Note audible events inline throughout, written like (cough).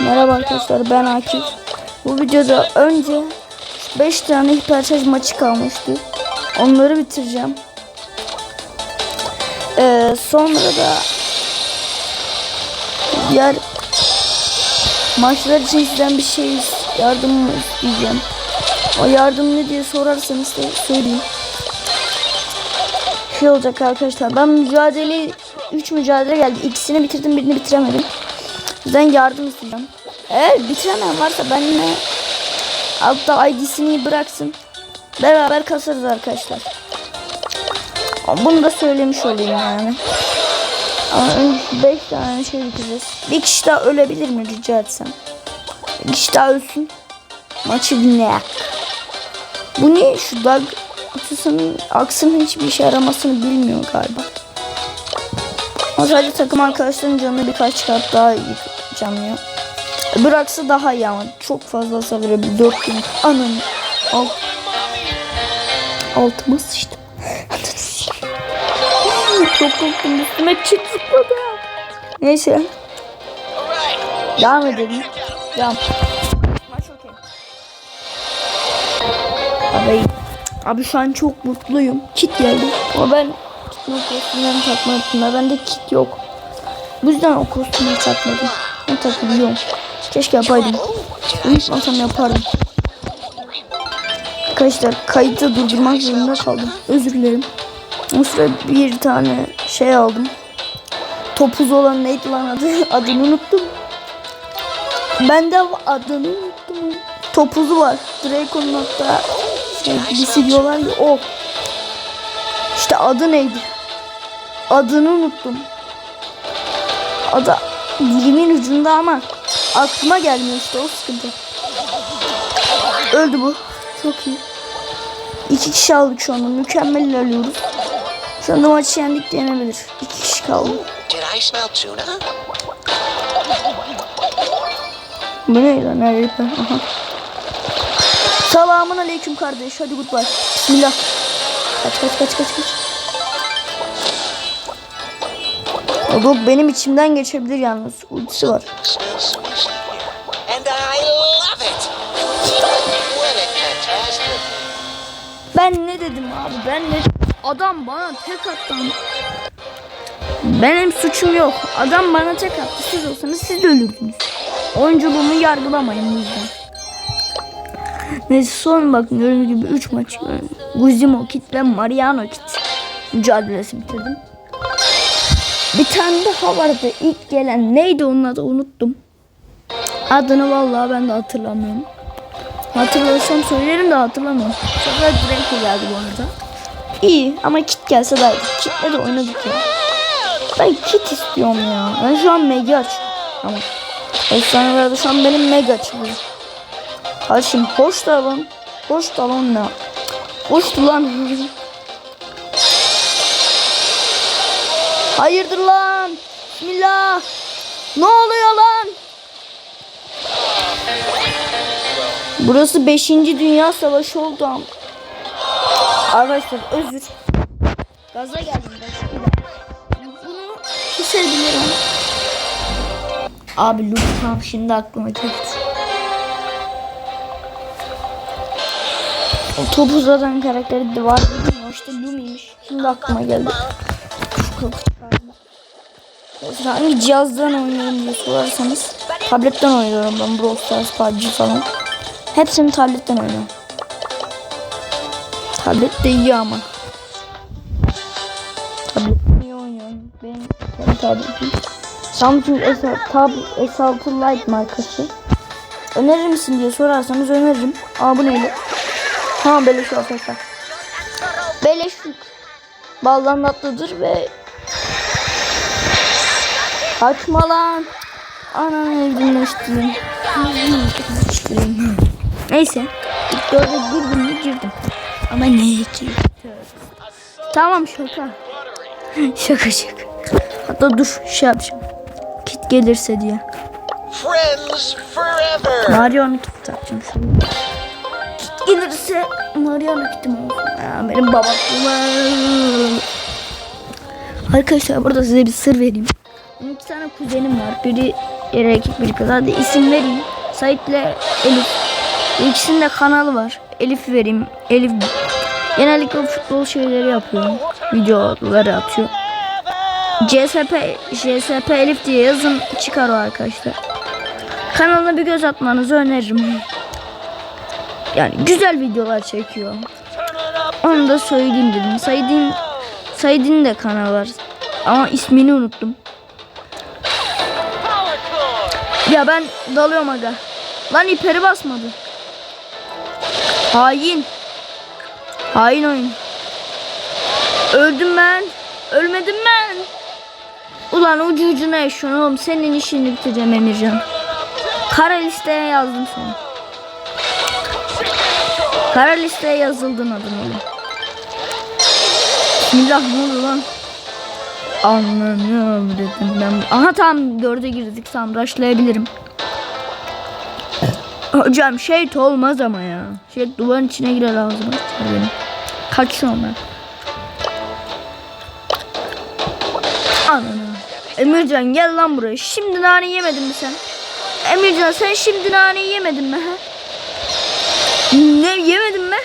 Merhaba arkadaşlar ben Akif. Bu videoda önce 5 tane hiperşarj maçı kalmıştı. Onları bitireceğim. Ee, sonra da diğer maçlar için sizden bir şey yardım isteyeceğim. O yardım ne diye sorarsanız da söyleyeyim. Şey olacak arkadaşlar ben mücadele 3 mücadele geldi. İkisini bitirdim birini bitiremedim. O yüzden yardım isteyeceğim. Eğer bitiremeyen varsa benimle altta ID'sini bıraksın. Beraber kasarız arkadaşlar. Bunu da söylemiş olayım yani. Ama önce 5 tane şey bitireceğiz. Bir kişi daha ölebilir mi rica etsem? Bir kişi daha ölsün. Maçı dinleyak. Bu ne? Şu dag aksının, aksının hiçbir işe yaramasını bilmiyor galiba. O sadece takım arkadaşların canını birkaç kat daha yıkacağım Öbür aksı daha iyi ama çok fazla hasar verebilir. 4 gün. Anam. Alt. Altıma sıçtım. (laughs) çok korktum üstüme çift zıpladı. Neyse. Devam edelim. Devam. Maç okey. Abi, abi şu an çok mutluyum. Kit geldi. Ama ben kit kostümlerini takmadım. Bende kit yok. Bu yüzden o kostümü takmadım. Ne takabiliyorum. Keşke yapaydım. Unutmasam yapardım. Arkadaşlar kayıtı durdurmak zorunda kaldım. Özür dilerim. O sıra bir tane şey aldım. Topuz olan neydi lan adı? (laughs) Adını unuttum. Ben de adını unuttum. Topuzu var. Draco'nun hatta şey, diyorlar ya o. İşte adı neydi? Adını unuttum. Adı dilimin ucunda ama aklıma gelmiyor işte o sıkıntı. Öldü bu. Çok iyi. İki kişi aldık şu anda. Mükemmel ilerliyoruz. Şu anda maçı yendik denebilir. İki kişi kaldı. Bu ne lan? Nerede? Aha. Selamun aleyküm kardeş. Hadi goodbye. Bismillah. Kaç kaç kaç kaç kaç. Dog benim içimden geçebilir yalnız. Ultisi var. Ben ne dedim abi? Ben ne Adam bana tek attı. Benim suçum yok. Adam bana tek attı. Siz olsanız siz de ölürdünüz. Oyunculuğumu yargılamayın bu yüzden. Neyse son bakın gördüğünüz gibi 3 maç. Guzimo Kit ve Mariano Kit mücadelesi bitirdim. Bir tane daha vardı ilk gelen neydi onun adı unuttum. Adını vallahi ben de hatırlamıyorum. Hatırlarsam söylerim de hatırlamıyorum. Sonra Draco geldi bu arada. İyi ama kit gelse daha iyi. Kitle de oynadık ya. Ben kit istiyorum ya. Ben şu an mega açıyorum. Ama efsanelerde şu an benim mega açılıyor. Kardeşim hoş da lan. Hoş da lan ne? Hoştu lan. (laughs) Hayırdır lan? Bismillah. Ne oluyor lan? Burası 5. Dünya Savaşı oldu ama. Arkadaşlar özür. Gaza geldim ben. Bunu kesebilirim. Abi lütfen şimdi aklıma geldi. Topu zaten karakteri de var işte Lumi'ymiş. Şimdi aklıma geldi. Mesela hangi cihazdan oynuyorum diye sorarsanız tabletten oynuyorum ben Brawl Stars, PUBG falan. Hepsini tabletten oynuyorum. Tablet de iyi ama. Tablet iyi oynuyorum. Benim kendi tabletim. Samsung S6, Tab S6 Lite markası. Önerir misin diye sorarsanız öneririm. Neydi? Ha beleş arkadaşlar. Beleşlik. Baldan tatlıdır ve Kaçma lan. Ananı evrimleştireyim. Evrimleştireyim. Neyse. İlk dörde girdim mi girdim. Ama neye girdim? Tamam şaka. (laughs) şaka şaka. Hatta dur şey yapacağım. Kit gelirse diye. Friends forever! Mario'nu kit takacağım şimdi. Kit gelirse Mario'nu kitim olsun. Benim babam. Arkadaşlar burada size bir sır vereyim. Benim iki tane kuzenim var. Biri erkek biri kız. Hadi isim vereyim. Sait ile Elif. İkisinin de kanalı var. Elif vereyim. Elif genellikle futbol şeyleri yapıyor. Videoları atıyor. CSP CSP Elif diye yazın çıkar o arkadaşlar. Kanalına bir göz atmanızı öneririm. Yani güzel videolar çekiyor. Onu da söyleyeyim dedim. Said'in Said'in de kanalı var. Ama ismini unuttum. Ya ben dalıyorum aga. Lan iperi basmadı. Hain. Hain oyun. Öldüm ben. Ölmedim ben. Ulan ucu ucuna yaşıyorsun oğlum. Senin işini bitireceğim Emircan. Kara listeye yazdım seni. Kara listeye yazıldın adın oğlum. Bismillah ne oldu lan? Anlamıyorum dedim ben. Aha tamam dörde girdik tamam rushlayabilirim. Hocam şey olmaz ama ya. Şey duvarın içine girer ağzıma. Kaçıyorum ben. Anana. Emircan gel lan buraya. Şimdi nane yemedin mi sen? Emircan sen şimdi nane yemedin mi ha? Ne yemedin mi?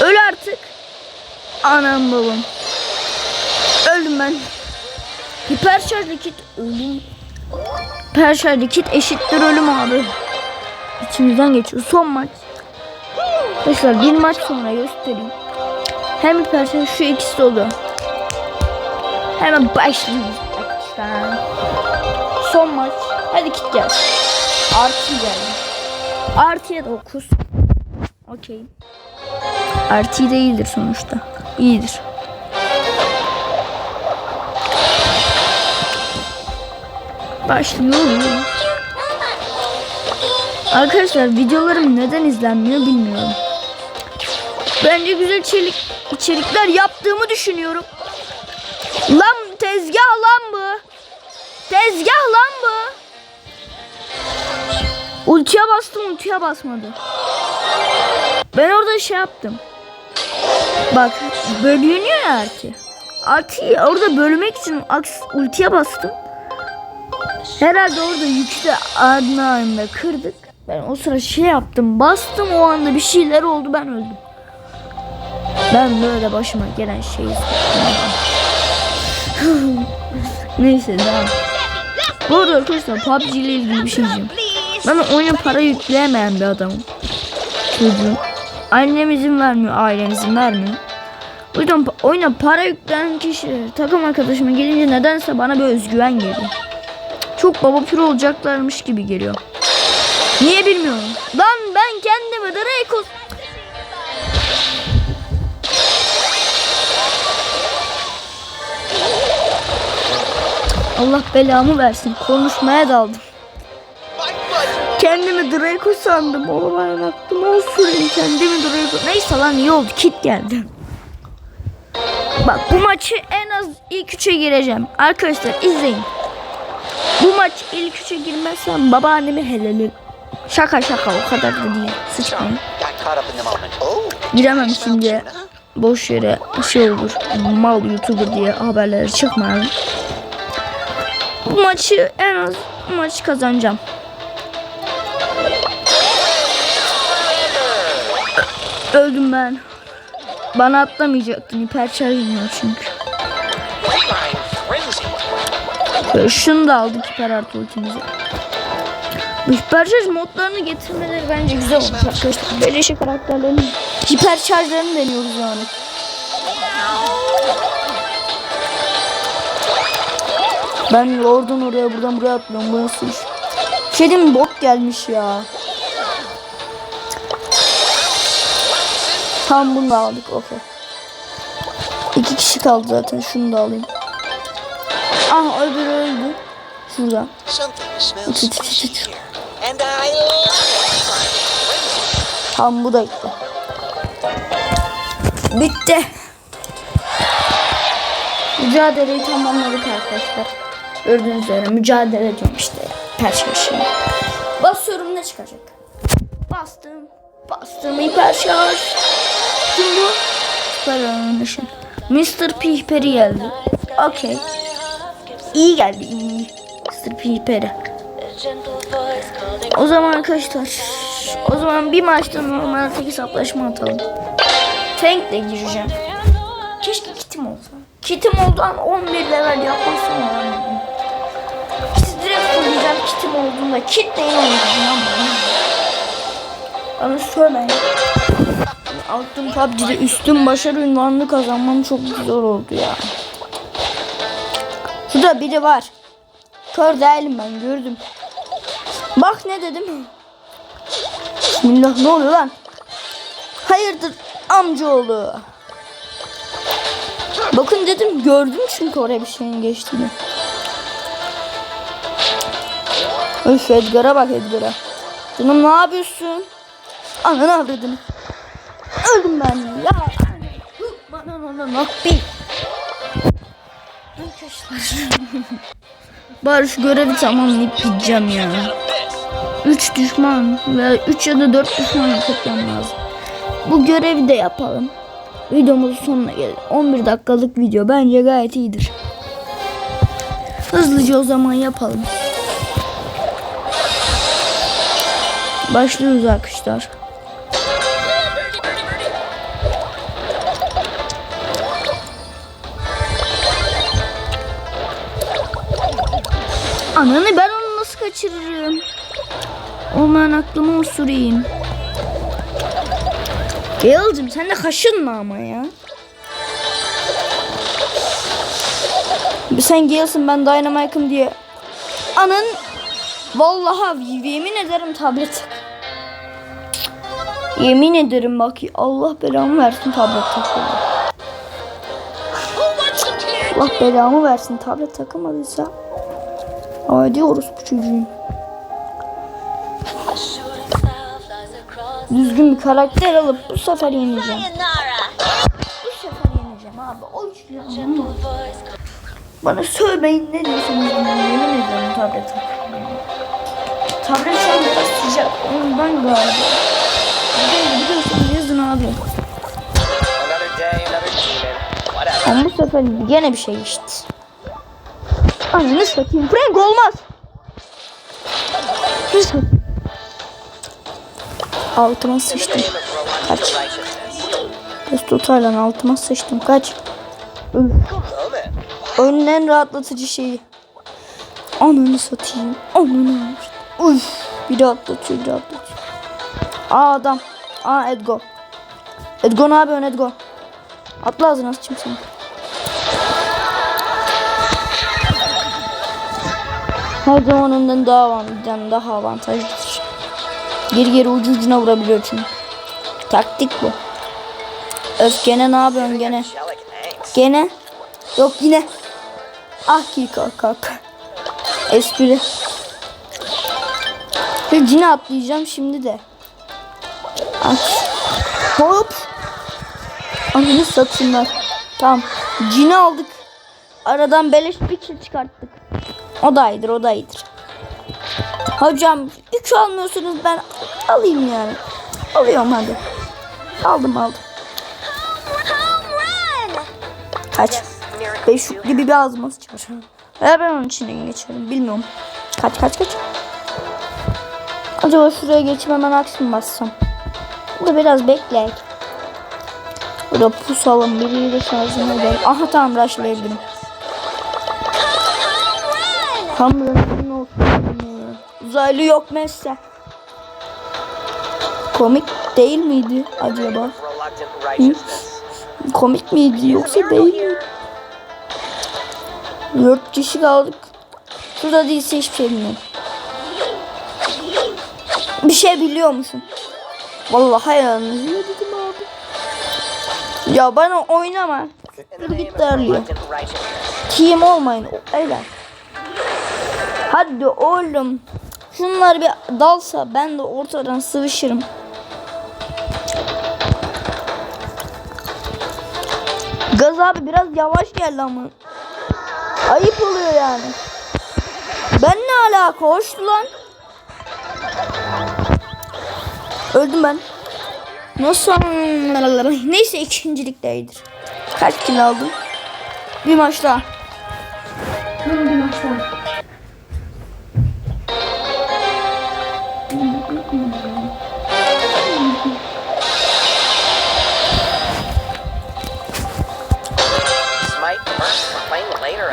Öl artık. Anam babam. Öldüm ben. Hiperşarjlı kit ölüm. Hiperşarjlı kit eşittir ölüm abi. İçimizden geçiyor. Son maç. Arkadaşlar bir maç sonra göstereyim. Hem hiperşarj şu ikisi oluyor. Hemen başlıyoruz arkadaşlar. Son maç. Hadi kit gel. Artı geldi. Artıya 9. Okey. Artı değildir sonuçta. İyidir. Başlıyoruz. Arkadaşlar videolarım neden izlenmiyor bilmiyorum. Bence güzel içerik, içerikler yaptığımı düşünüyorum. Lan tezgah lan bu. Tezgah lan bu. Ultiye bastım ultiye basmadı. Ben orada şey yaptım. Bak bölünüyor ya artı. Artıyı orada bölmek için ultiye bastım. Herhalde orada yükte ardına kırdık. Ben o sıra şey yaptım bastım o anda bir şeyler oldu ben öldüm. Ben böyle başıma gelen şeyi (laughs) Neyse devam. Bu arada arkadaşlar PUBG ile ilgili bir şey diyeceğim. Ben oyuna para yükleyemeyen bir adamım. Çocuğum. Annem izin vermiyor, ailem izin vermiyor. O yüzden oyuna para yükleyen kişi takım arkadaşıma gelince nedense bana bir özgüven geliyor. Çok baba pür olacaklarmış gibi geliyor. Niye bilmiyorum. Lan ben kendimi Draco... Allah belamı versin. Konuşmaya daldım. Kendimi Draco sandım. O ben aklıma süreyim. Kendimi Draco. Neyse lan iyi oldu. Kit geldi. Bak bu maçı en az ilk üçe gireceğim. Arkadaşlar izleyin. Bu maç ilk üçe girmezsem babaannemi helelim. Şaka şaka o kadar da değil. Sıçmayın. Giremem şimdi. Boş yere şey olur. Mal YouTuber diye haberlere çıkmayalım. Bu maçı en az bu maçı kazanacağım. Öldüm ben. Bana atlamayacaktın. Hiper şarjım çünkü. Böyle şunu da aldık hiper artı ultimizi. Hiper modlarını getirmeleri bence güzel olmuş arkadaşlar. Beleşe karakterlerin hiper şarjlarını deniyoruz yani. Ben oradan oraya buradan buraya atlıyorum. Bu nasıl iş? Şey diyeyim gelmiş ya. Tam bunu aldık. Okey. İki kişi kaldı zaten. Şunu da alayım. Ah öbürü öldü. Şurada. Tam bu da gitti. Bitti. Mücadeleyi tamamladık arkadaşlar. Gördüğünüz üzere mücadele ediyorum işte. Perşembe. Basıyorum ne çıkacak? Bastım. Bastım hiper şarj. Kim bu? Süper. Mr. P hiperi geldi. Okey. İyi geldi iyi. Mr. O zaman arkadaşlar o zaman bir maçta normal tek hesaplaşma atalım. Tank'le gireceğim. Keşke kitim olsa. Kitim olduğu an 11 level yapmasam öğrendim. Siz direkt söyleyeceğim kitim olduğunda kit neyin oynayacağım lan bana. Bana söyleyin. Altın PUBG'de üstün başarı ünvanını kazanmam çok güzel oldu ya. Şurada biri var. Kör değilim ben gördüm. Bak ne dedim. Bismillah ne oluyor lan? Hayırdır amcaoğlu. Bakın dedim gördüm çünkü oraya bir şeyin geçtiğini. Öf Edgar'a bak Edgar'a. Canım ne yapıyorsun? Ananı avradını. Öldüm ben ya. Bana bana nakbi. Arkadaşlar. Bari şu görevi tamamlayıp gideceğim ya. 3 düşman veya 3 ya da 4 düşman etmem lazım. Bu görevi de yapalım. Videomuzun sonuna gelelim. 11 dakikalık video bence gayet iyidir. Hızlıca o zaman yapalım. Başlıyoruz arkadaşlar. Ananı ben onu nasıl kaçırırım? Olmayan aklımı osurayım. Gale'cim sen de kaşınma ama ya. Sen Gale'sin ben Dynamite'ım diye. Anın Vallahi yemin ederim tablet. Yemin ederim bak Allah belamı versin tablet takıldı. Allah belamı versin tablet takılmadıysa. Hadi orospu çocuğum. Düzgün bir karakter alıp bu sefer yeneceğim. Bu sefer yeneceğim abi. O üçlü Bana söyleyin ne diyorsunuz yemin ederim tablet takıldı. Tablet şu an biraz sıcak. Ondan galiba. Biliyorsunuz yazın abi. Ama bu sefer gene bir şey işte. Ananı satayım. Frank olmaz. Altıma sıçtım. Kaç. Estotayla altıma sıçtım. Kaç. Üf. Oyunun en rahatlatıcı şeyi. Ananı satayım. Ananı. Uf. Biri atlatıyor, biri atlatıyor. Aa adam. Aa Edgo. Edgo ne yapıyorsun Edgo? Atla ağzına sıçayım seni. Her zaman önden daha avantajlı, daha avantajlıdır. Geri geri ucu ucuna vurabiliyor çünkü. Taktik bu. Öf gene ne yapıyorsun gene? Gene? Yok yine. Ah ki kalk kalk. Espri. Ve cine atlayacağım şimdi de. Aç. Hop. Ananı satınlar. Tamam. Cini aldık. Aradan beleş bir kill çıkarttık. O da iyidir o da iyidir. Hocam 3 almıyorsunuz ben alayım yani. Alıyorum hadi. Aldım aldım. Kaç. Beş yüklü bir ağzıma sıçar. Ya ben onun içine geçiyorum bilmiyorum. Kaç kaç kaç. Acaba şuraya geçip hemen aksi mi bassam? Burada biraz bekleyek. Burada pusalım biriyle de şarjını edelim. Aha tamam rushlayabilirim. Hamurun olsun. Uzaylı yok mesela. Komik değil miydi acaba? Righteousness. Komik miydi yoksa değil mi? Dört kişi kaldık. Şurada değilse hiçbir şey bilmiyorum. Bir şey biliyor musun? Vallahi yalnız ne dedim abi? Ya bana oynama. Dur git darlıyor. Team olmayın. Öyle. Hadi oğlum. Şunlar bir dalsa ben de ortadan sıvışırım. Gaz abi biraz yavaş geldi ama. Ayıp oluyor yani. Ben ne alaka? Hoş lan. Öldüm ben. Nasıl? Neyse ikincilik iyidir. Kaç kill aldım? Bir maç daha. Bir maç Smite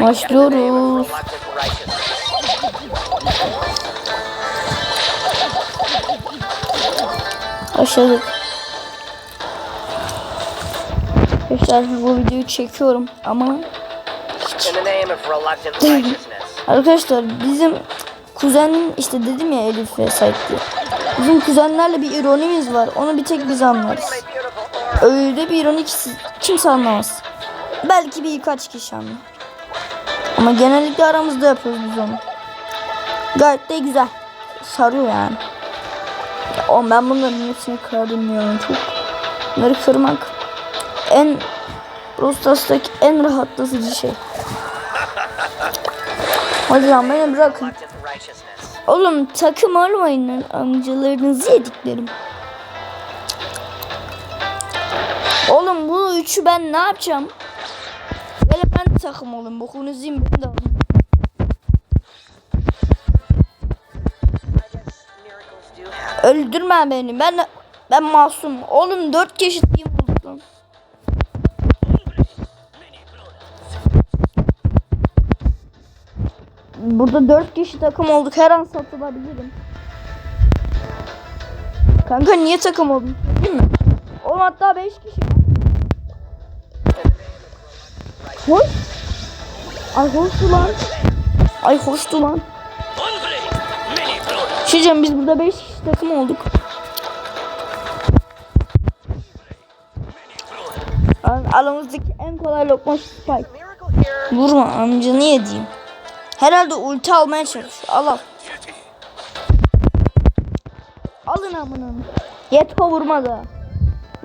Başlıyoruz. Başladık. Arkadaşlar bu videoyu çekiyorum ama (laughs) arkadaşlar bizim kuzenin işte dedim ya Elif ve Said diye. Bizim kuzenlerle bir ironimiz var. Onu bir tek biz anlarız. Öyle bir ironi ki kimse anlamaz. Belki birkaç kişi anlar. Ama genellikle aramızda yapıyoruz biz onu. Gayet de güzel. Sarıyor yani. Ya, oğlum ben bunların hepsini kırarım ya. Çok. Bunları kırmak en Rostas'taki en rahatlatıcı şey. Lan beni bırakın. Oğlum takım olmayın lan amcalarınızı yediklerim. Oğlum bu üçü ben ne yapacağım? Takım olayım. Bokunuzu yiyeyim ben de happen. Öldürme beni. Ben ben masum. Oğlum dört olduk lan. Burada dört kişi takım olduk. Her an satılabilirim. Kanka niye takım oldun? Değil mi? Oğlum hatta beş kişi. Hoş. Ay hoştu lan. Ay hoştu lan. Diyeceğim, biz burada 5 kişi takım olduk. Aramızdaki en kolay lokma Spike. Vurma amcanı yediğim. Herhalde ulti almaya çalışıyor. Al al. Alın amına. Yeto vurmadı.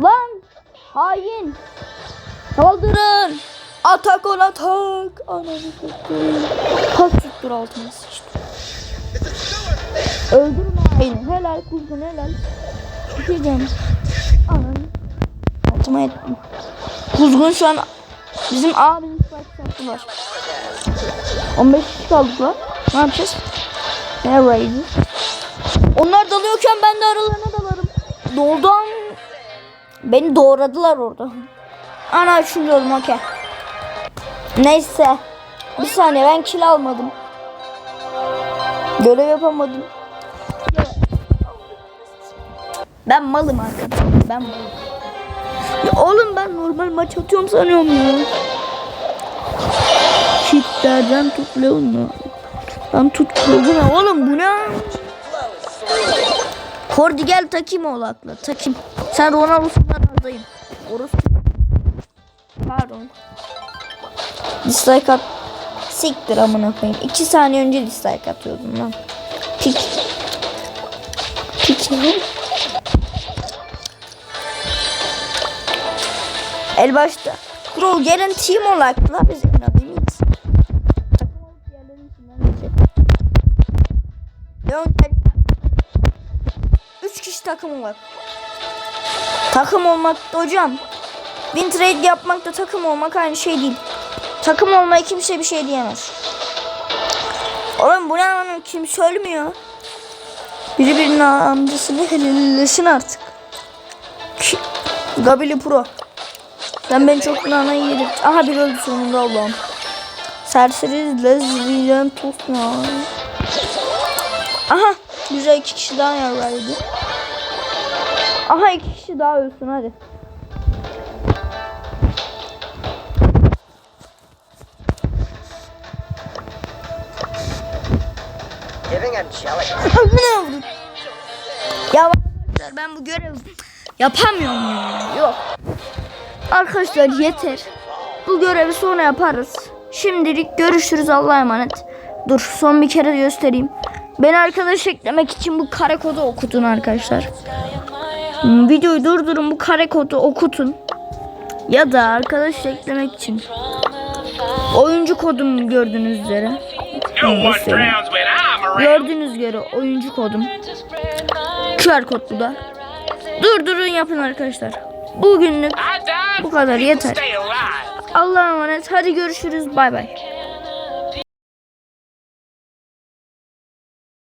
Lan hain. Saldırın. Atak on atak. Ananı satayım. Kaç tuttur altına sıçtı. Öldürün haini. Helal kuzgun helal. Sikeceğim. Ananı. Altıma ettim. Kuzgun şu an bizim abimiz spike sattılar. 15 kişi kaldık lan. Ne yapacağız? Nereye Onlar dalıyorken ben de aralarına dalarım. Doldan beni doğradılar orada. Ana üçüncü oldum okey. Neyse. Bir saniye ben kill almadım. Görev yapamadım. Ben malım arkadaşlar. Ben malım. Ya oğlum ben normal maç atıyorum sanıyorum ya. Kitlerden tut Leon'u. Lan tut Leon'u. Oğlum bu ne? Kordi gel takayım oğlakla. Takayım. Sen Ronaldo'sun ben Arda'yım. Orası. Pardon. Dislike at. Siktir amına koyayım. İki saniye önce dislike atıyordum lan. Pik. Pik. El başta. Kuro gelin team olakla biz inanıyız. Leon gel. Üç kişi takım olmak. Takım olmak da hocam. Win trade yapmak da takım olmak aynı şey değil. Takım olmaya kimse bir şey diyemez. Oğlum bu ne lan kim söylemiyor? Biri birinin amcasını helillesin artık. Gabili Pro. Sen beni çok nana yedin. Aha bir öldü sonunda Allah'ım. Serseri lezbiyen tut ya. Aha güzel iki kişi daha yaraydı. Aha iki kişi daha ölsün hadi. (laughs) Ne oldu? Ya arkadaşlar ben bu görevi yapamıyorum ya. Yok. Arkadaşlar yeter. Bu görevi sonra yaparız. Şimdilik görüşürüz Allah'a emanet. Dur son bir kere göstereyim. Beni arkadaş eklemek için bu kare kodu okutun arkadaşlar. Hmm, Videoyu durdurun bu kare kodu okutun. Ya da arkadaş eklemek için. Oyuncu kodum gördüğünüz üzere. Göstereyim. Gördüğünüz üzere oyuncu kodum. QR kodlu da. Durdurun yapın arkadaşlar. Bugünlük Bu kadar yeter. Allah'a emanet. Hadi görüşürüz. Bay bay.